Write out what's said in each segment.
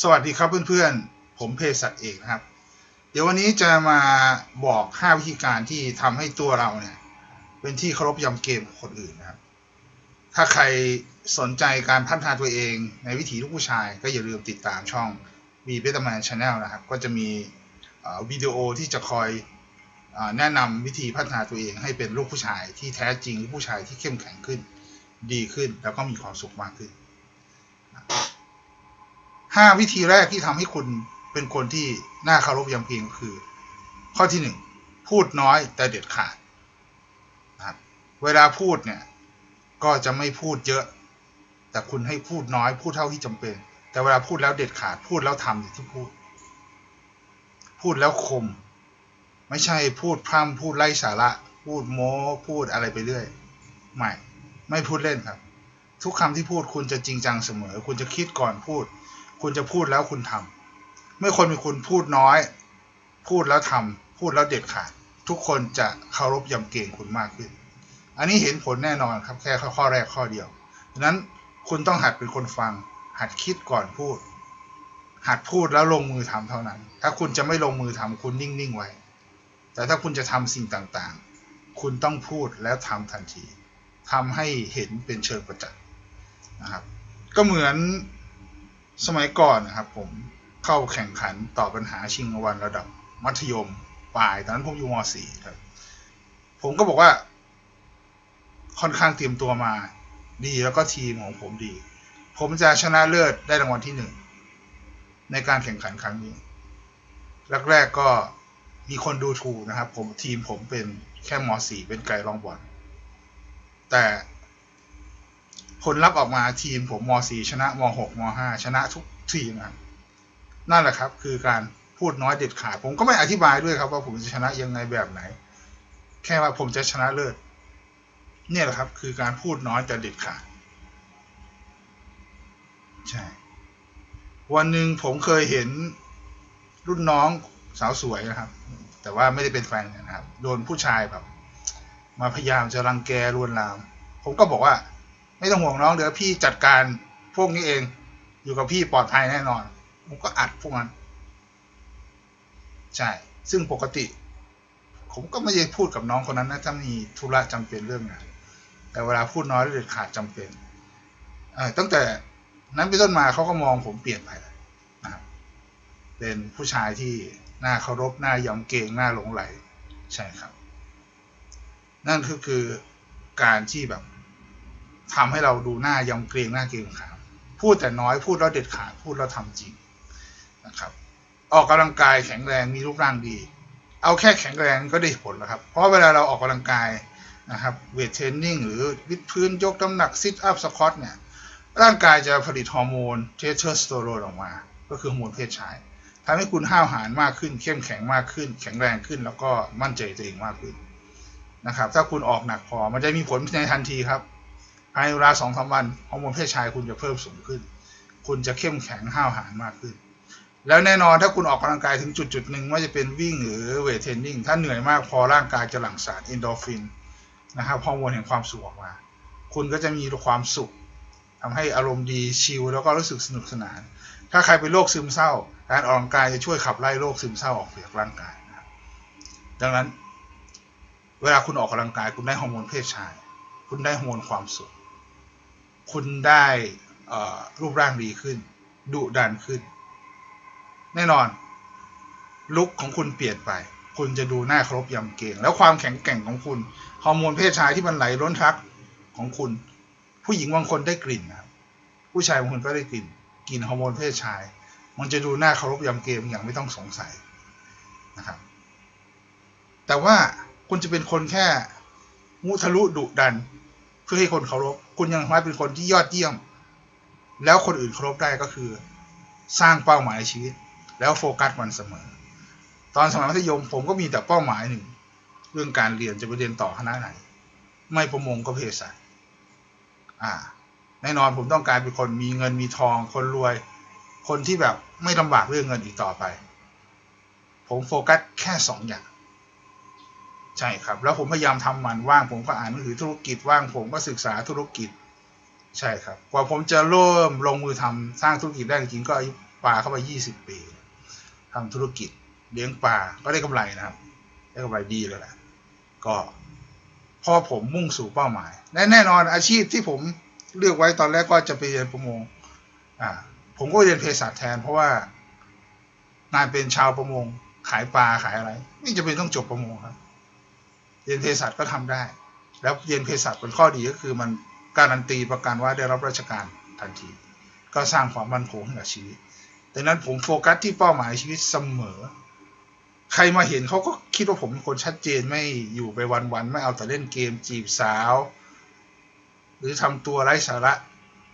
สวัสดีครับเพื่อนๆ ผมเพศักเอกนะครับ เดี๋ยววันนี้จะมาบอก 5 วิธีการที่ทำให้ตัวเราเนี่ย เป็นที่เคารพยำเกมคนอื่นนะครับ ถ้าใครสนใจการพัฒนาตัวเองในวิถีลูกผู้ชาย ก็อย่าลืมติดตามช่อง b b e t t e r Man Channel นะครับ ก็จะมีวิดีโอที่จะคอยแนะนำวิธีพัฒนาตัวเองให้เป็นลูกผู้ชายที่แท้จริงลูกผู้ชายที่เข้มแข็งขึ้น ดีขึ้นแล้วก็มีความสุขมากขึ้น ห้าวิธีแรกที่ทำให้คุณเป็นคนที่น่าเคารพยำเกรงคือ ข้อที่หนึ่งพูดน้อยแต่เด็ดขาดนะครับเวลาพูดเนี่ยก็จะไม่พูดเยอะ แต่คุณให้พูดน้อยพูดเท่าที่จำเป็น แต่เวลาพูดแล้วเด็ดขาดพูดแล้วทำอย่างที่พูด พูดแล้วคม ไม่ใช่พูดพร่ำพูดไล่สาระ พูดโม้พูดอะไรไปเรื่อยไม่ไม่พูดเล่นครับ ทุกคำที่พูดคุณจะจริงจังเสมอ คุณจะคิดก่อนพูด คุณจะพูดแล้วคุณทำเมื่อคนมีคุณพูดน้อย พูดแล้วทำพูดแล้วเด็ดขาด ทุกคนจะเคารพยำเกรงคุณมากขึ้น อันนี้เห็นผลแน่นอนครับแค่ข้อแรกข้อเดียวดังนั้นคุณต้องหัดเป็นคนฟัง หัดคิดก่อนพูด หัดพูดแล้วลงมือทำเท่านั้น ถ้าคุณจะไม่ลงมือทำคุณนิ่งๆไว้ แต่ถ้าคุณจะทำสิ่งต่างๆ คุณต้องพูดแล้วทำทันทีทำให้เห็นเป็นเชิงประจักษ์นะครับ ก็เหมือน สมัยก่อนนะครับผมเข้าแข่งขันตอบปัญหาชิงรางวัลระดับมัธยมปลาย ตอนนั้นผมอยู่ม .4 ครับ ผมก็บอกว่า ค่อนข้างเตรียมตัวมาดีแล้วก็ทีมของผมดี ผมจะชนะเลิศได้รางวัลที่หนึ่งในการแข่งขันครั้งนี้แรกๆก็มีคนดูถูกนะครับ ผมทีมผมเป็นแค่ม .4 เป็นไก่รองบอลแต่ ผลลัพธ์ออกมาทีมผมม .4 ชนะม .6 ม .5 ชนะทุกทีมนะครับนั่นแหละครับ คือการพูดน้อยเด็ดขาด ผมก็ไม่อธิบายด้วยครับ ว่าผมจะชนะยังไงแบบไหน แค่ว่าผมจะชนะเลิศเนี่ยแหละครับ คือการพูดน้อยแต่เด็ดขาดใช่วันหนึ่งผมเคยเห็นรุ่นน้องสาวสวยนะครับ แต่ว่าไม่ได้เป็นแฟนกันนะครับ โดนผู้ชายแบบ มาพยายามจะรังแกลวนลาม ผมก็บอกว่า ไม่ต้องห่วงน้องเดี๋ยวพี่จัดการพวกนี้เอง อยู่กับพี่ปลอดภัยแน่นอนผมก็อัดพวกนั้น ใช่ ซึ่งปกติ ผมก็ไม่ได้พูดกับน้องคนนั้นนะถ้ามีธุระจำเป็นเรื่องงานแต่เวลาพูดน้อยหรือเด็ดขาดจำเป็นเออตั้งแต่นั้นเป็นต้นมาเขาก็มองผมเปลี่ยนไปนะครับเป็นผู้ชายที่น่าเคารพน่ายำเกรงน่าหลงไหล ใช่ครับ นั่นก็คือการที่แบบ ทำให้เราดูหน้ายำเกรงหน้าเกรงขามพูดแต่น้อยพูดแล้วเด็ดขาดพูดแล้วทำจริงนะครับ ออกกำลังกายแข็งแรงมีรูปร่างดี เอาแค่แข็งแรงก็ได้ผลแล้วครับ เพราะเวลาเราออกกำลังกายนะครับเวทเทรนนิ่งหรือวิดพื้นยกน้ำหนักซิทอัพสควอตเนี่ยร่างกายจะผลิตฮอร์โมนเทสโทสเตอโรนออกมา ก็คือฮอร์โมนเพศชายทำให้คุณห้าวหาญมากขึ้น เข้มแข็งมากขึ้น แข็งแรงขึ้น แล้วก็มั่นใจตัวเองมากขึ้นนะครับ ถ้าคุณออกหนักพอมันจะมีผลในทันทีครับ ภายในเวลาสองสามวันฮอร์โมนเพศชายคุณจะเพิ่มสูงขึ้น คุณจะเข้มแข็งห้าวหาญมากขึ้น แล้วแน่นอนถ้าคุณออกกำลังกายถึงจุดจุดหนึ่งไม่ว่าจะเป็นวิ่งหรือเวทเทรนนิ่งถ้าเหนื่อยมากพอร่างกายจะหลั่งสารเอนโดฟินนะครับฮอร์โมนแห่งความสุขออกมา คุณก็จะมีความสุขทำให้อารมณ์ดีชิลแล้วก็รู้สึกสนุกสนาน ถ้าใครเป็นโรคซึมเศร้า การออกกำลังกายจะช่วยขับไล่โรคซึมเศร้าออกจากร่างกายนะดังนั้น เวลาคุณออกกำลังกายคุณได้ฮอร์โมนเพศชาย คุณได้ฮอร์โมนความสุข คุณได้รูปร่างดีขึ้น ดุดันขึ้น แน่นอนลุคของคุณเปลี่ยนไป คุณจะดูหน้าครพยำเกรงแล้วความแข็งแกร่งของคุณฮอร์โมนเพศชายที่มันไหลล้นทักของคุณ ผู้หญิงบางคนได้กลิ่นนะครับผู้ชายบางคนก็ได้กลิ่นกลิ่นฮอร์โมนเพศชาย มันจะดูหน้าเคารพยำเกรงอย่างไม่ต้องสงสัยนะครับ แต่ว่าคุณจะเป็นคนแค่มุทะลุดุดัน เพื่อให้คนเคารพคุณยังไม่เป็นคนที่ยอดเยี่ยม แล้วคนอื่นเคารพได้ก็คือ สร้างเป้าหมายในชีวิต แล้วโฟกัสมันเสมอ ตอนสมัยมัธยมผมก็มีแต่เป้าหมายหนึ่ง เรื่องการเรียนจะไปเรียนต่อคณะไหน ไม่ประมงก็เภสัชอ่าแน่นอนผมต้องการเป็นคนมีเงินมีทองคนรวย คนที่แบบไม่ลำบากเรื่องเงินอีกต่อไป ผมโฟกัสแค่สองอย่าง ใช่ครับ แล้วผมพยายามทำมันว่างผมก็อ่านหนังสือธุรกิจว่างผมก็ศึกษาธุรกิจ ใช่ครับ กว่าผมจะเริ่มลงมือทำสร้างธุรกิจได้จริงก็อายุปลาเข้าไปยี่สิบปีทำธุรกิจเลี้ยงปลาก็ได้กำไรนะครับ ได้กำไรดีเลยแหละก็พอผมมุ่งสู่เป้าหมายและแน่นอนอาชีพที่ผมเลือกไว้ตอนแรกก็จะไปเรียนประมงอ่าผมก็เรียนเภสัชแทน เพราะว่านายเป็นชาวประมงขายปลาขายอะไร ไม่จะเป็นต้องจบประมงครับ เยนเภสัชก็ทำได้ แล้วเยนเภสัชเป็นข้อดีก็คือมันการันตีประกันว่าได้รับราชการทันที ก็สร้างความมั่นคงให้กับชีวิตดังนั้นผมโฟกัสที่เป้าหมายชีวิตเสมอ ใครมาเห็นเขาก็คิดว่าผมเป็นคนชัดเจนไม่อยู่ไปวันๆไม่เอาแต่เล่นเกมจีบสาว หรือทำตัวไร้สาระ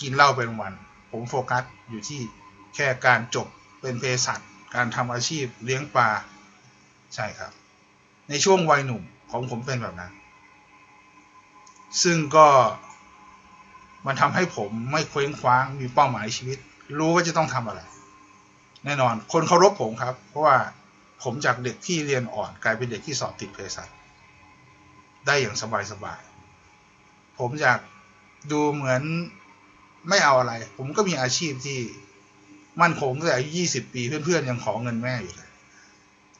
กินเหล้าเป็นวัน ผมโฟกัสอยู่ที่แค่การจบเป็นเภสัชการทำอาชีพเลี้ยงปลาใช่ครับ ในช่วงวัยหนุ่ม ของผมเป็นแบบนั้น ซึ่งก็มันทำให้ผมไม่เคว้งคว้างมีเป้าหมายชีวิต รู้ว่าจะต้องทำอะไร แน่นอน คนเคารพผมครับ เพราะว่าผมจากเด็กที่เรียนอ่อนกลายเป็นเด็กที่สอบติดเภสัชได้อย่างสบายๆ ผมอยากดูเหมือนไม่เอาอะไร ผมก็มีอาชีพที่มั่นคงตั้งแต่อายุยี่สิบปีเพื่อนๆ ยังขอเงินแม่อยู่เลย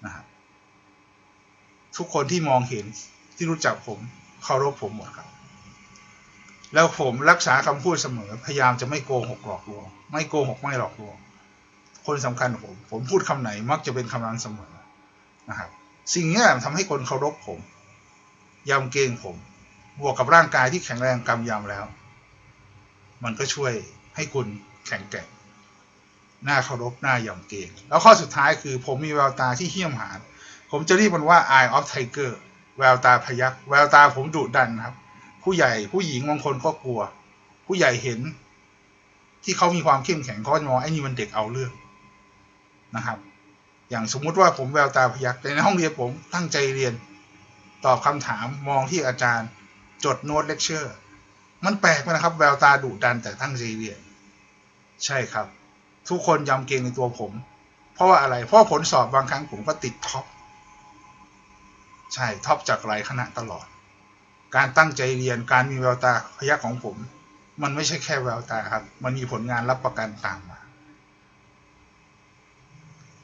นะครับ ทุกคนที่มองเห็นที่รู้จักผมเคารพผมหมดครับ แล้วผมรักษาคำพูดเสมอ พยายามจะไม่โกหกหลอกลวงไม่โกหกไม่หลอกลวงคนสำคัญผม ผมพูดคำไหนมักจะเป็นคำนั้นเสมอนะครับ สิ่งนี้ทำให้คนเคารพผมยำเกรงผม บวกกับร่างกายที่แข็งแรงกำยำแล้ว มันก็ช่วยให้คุณแข็งแกร่งหน้าเคารพหน้ายำเกรงแล้วข้อสุดท้ายคือ ผมมีแววตาที่เหี้ยมหาญ ผมจะเรียกมันว่า eye of tiger แววตาพยักแววตาผมดุดันครับ ผู้ใหญ่ผู้หญิงบางคนก็กลัว ผู้ใหญ่เห็น ที่เขามีความเข้มแข็งเขาจะมองไอ้นี่มันเด็กเอาเรื่องนะครับ อย่างสมมุติว่าผมแววตาพยักแต่ในห้องเรียนผมตั้งใจเรียน ตอบคำถามมองที่อาจารย์ จดโน้ตเลคเชอร์มันแปลกไหมนะครับ แววตาดุดันแต่ตั้งใจเรียน ใช่ครับ ทุกคนยำเกรงในตัวผม เพราะว่าอะไร เพราะผลสอบบางครั้งผมก็ติดท็อป ใช่ท็อปจากหลายคณะตลอด การตั้งใจเรียนการมีแววตาพยักของผม มันไม่ใช่แค่แววตาครับ มันมีผลงานรับประกันตามมา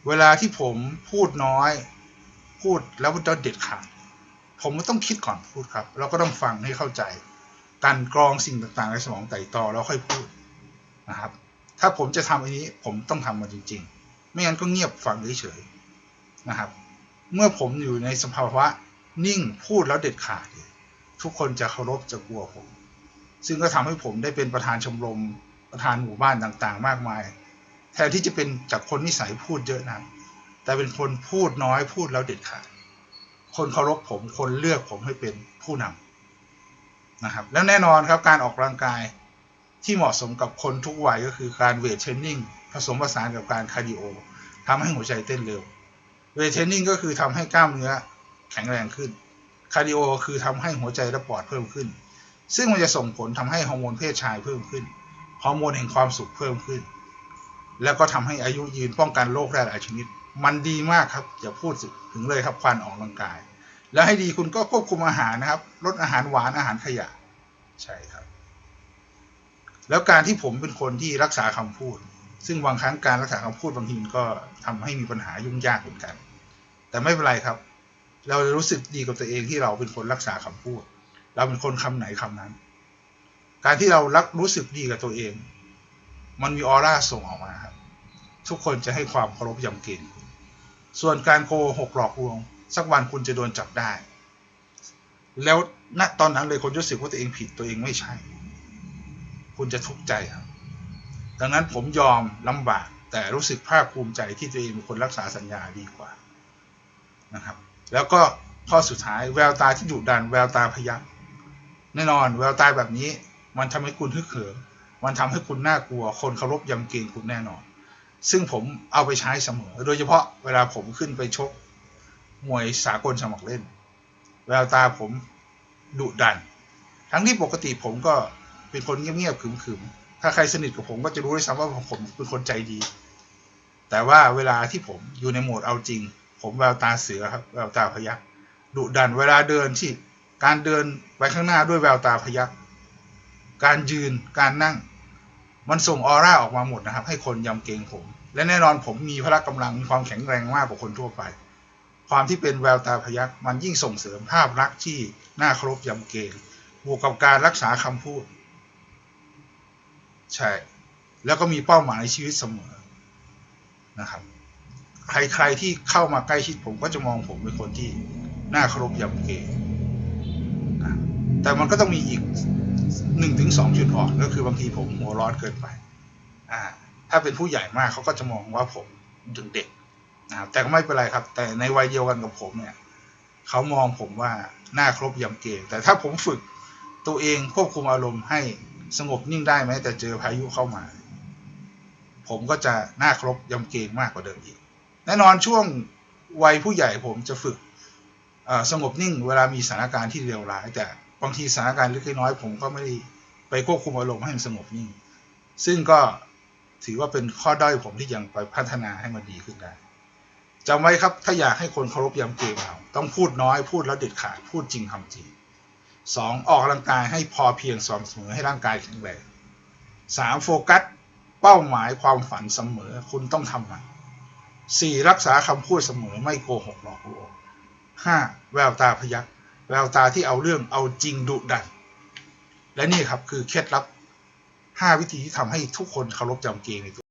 เวลาที่ผมพูดน้อย พูดแล้วมันจะเด็ดขาดผมต้องคิดก่อนพูดครับแล้วก็ต้องฟังให้เข้าใจ การกรองสิ่งต่างๆในสมองไต่ตอแล้วค่อยพูดนะครับ ถ้าผมจะทำอันนี้ผมต้องทำมันจริง ๆ ไม่งั้นก็เงียบฟังเฉยๆนะครับ เมื่อผมอยู่ในสภาวะนิ่งพูดแล้วเด็ดขาด ทุกคนจะเคารพจะกลัวผม ซึ่งก็ทำให้ผมได้เป็นประธานชมรมประธานหมู่บ้านต่างๆ มากมาย แทนที่จะเป็นจากคนนิสัยพูดเยอะนะแต่เป็นคนพูดน้อยพูดแล้วเด็ดขาด คนเคารพผมคนเลือกผมให้เป็นผู้นำนะครับแล้วแน่นอนครับการออกกำลังกายที่เหมาะสมกับคนทุกวัยก็คือการเวทเทรนนิ่งผสมผสานกับการคาร์ดิโอทำให้หัวใจเต้นเร็ว เวทเทรนนิ่งก็คือทำให้กล้ามเนื้อแข็งแรงขึ้น คาร์ดิโอคือทำให้หัวใจและปอดเพิ่มขึ้น ซึ่งมันจะส่งผลทำให้ฮอร์โมนเพศชายเพิ่มขึ้น ฮอร์โมนแห่งความสุขเพิ่มขึ้น แล้วก็ทำให้อายุยืนป้องกันโรคได้หลายชนิด มันดีมากครับ อย่าพูดถึงเลยครับควันออกกำลังกาย แล้วให้ดีคุณก็ควบคุมอาหารนะครับ ลดอาหารหวานอาหารขยะ ใช่ครับ แล้วการที่ผมเป็นคนที่รักษาคำพูด ซึ่งบางครั้งการรักษาคำพูดบางทีมันก็ทำให้มีปัญหายุ่งยากเหมือนกัน แต่ไม่เป็นไรครับ เรารู้สึกดีกับตัวเองที่เราเป็นคนรักษาคำพูด เราเป็นคนคำไหนคำนั้น การที่เรารักรู้สึกดีกับตัวเอง มันมีออร่าส่งออกมาครับ ทุกคนจะให้ความเคารพยำเกรงส่วนการโกหกหลอกลวง สักวันคุณจะโดนจับได้ แล้วณตอนนั้นเลยคนรู้สึกว่าตัวเองผิดตัวเองไม่ใช่ คุณจะทุกข์ใจครับ ดังนั้นผมยอมลำบากแต่รู้สึกภาคภูมิใจที่ตัวเองเป็นคนรักษาสัญญาดีกว่า นะครับ แล้วก็ข้อสุดท้ายแววตาที่ดุดัน แววตาพยักแน่นอน แววตาแบบนี้ มันทำให้คุณฮึกเหิมมันทำให้คุณน่ากลัว คนเคารพยำเกรงคุณแน่นอน ซึ่งผมเอาไปใช้เสมอ โดยเฉพาะเวลาผมขึ้นไปชกมวยสากลสมัครเล่น แววตาผมดุดัน ทั้งที่ปกติผมก็เป็นคนเงียบๆขึมๆ ถ้าใครสนิทกับผมก็จะรู้ได้ซ้ำว่าผมเป็นคนใจดี แต่ว่าเวลาที่ผมอยู่ในโหมดเอาจริง ผมแววตาเสือครับแววตาพยักดุดันเวลาเดินที่การเดินไปข้างหน้าด้วยแววตาพยักการยืนการนั่ง มันส่งออร่าออกมาหมดนะครับ ให้คนยำเกรงผม และแน่นอนผมมีพละกำลังมีความแข็งแรงมากกว่าคนทั่วไป ความที่เป็นแววตาพยักมันยิ่งส่งเสริมภาพลักษณ์ที่น่าเคารพยำเกรงบวกกับการรักษาคำพูด ใช่ แล้วก็มีเป้าหมายในชีวิตเสมอนะครับ ใครๆที่เข้ามาใกล้ชิดผมก็จะมองผมเป็นคนที่น่าเคารพยำเกรงแต่มันก็ต้องมีอีกหนึ่งถึงสองจุดอ่อนก็คือบางทีผมหัวร้อนเกินไป อ่า ถ้าเป็นผู้ใหญ่มากเขาก็จะมองว่าผมถึงเด็กนะครับแต่ก็ไม่เป็นไรครับ แต่ในวัยเดียวกันกับผมเนี่ยเขามองผมว่าน่าครพยำเกรงแต่ถ้าผมฝึกตัวเองควบคุมอารมณ์ให้สงบนิ่งได้ไหมแต่เจอพายุเข้ามา ผมก็จะน่าครพยำเกรงมากกว่าเดิมอีก แน่นอนช่วงวัยผู้ใหญ่ผมจะฝึกสงบนิ่งเวลามีสถานการณ์ที่เลวร้าย แต่บางทีสถานการณ์เล็กน้อยผมก็ไม่ได้ไปควบคุมอารมณ์ให้มันสงบนิ่ง ซึ่งก็ถือว่าเป็นข้อด้อยผมที่ยังไปพัฒนาให้มันดีขึ้นได้จำไว้ครับถ้าอยากให้คนเคารพยำเกรงเราต้องพูดน้อยพูดแล้วเด็ดขาดพูดจริงทำจริงสองออกกำลังกายให้พอเพียงสม่ำเสมอให้ร่างกายแข็งแรงสามโฟกัสเป้าหมายความฝันเสมอคุณต้องทำมัน สี่รักษาคำพูดเสมอไม่โกหกหลอกลวงห้าแววตาพยักแววตาที่เอาเรื่องเอาจริงดุดัน และนี่ครับคือเคล็ดลับห้าวิธีที่ทำให้ทุกคนเคารพจำเกงในตัว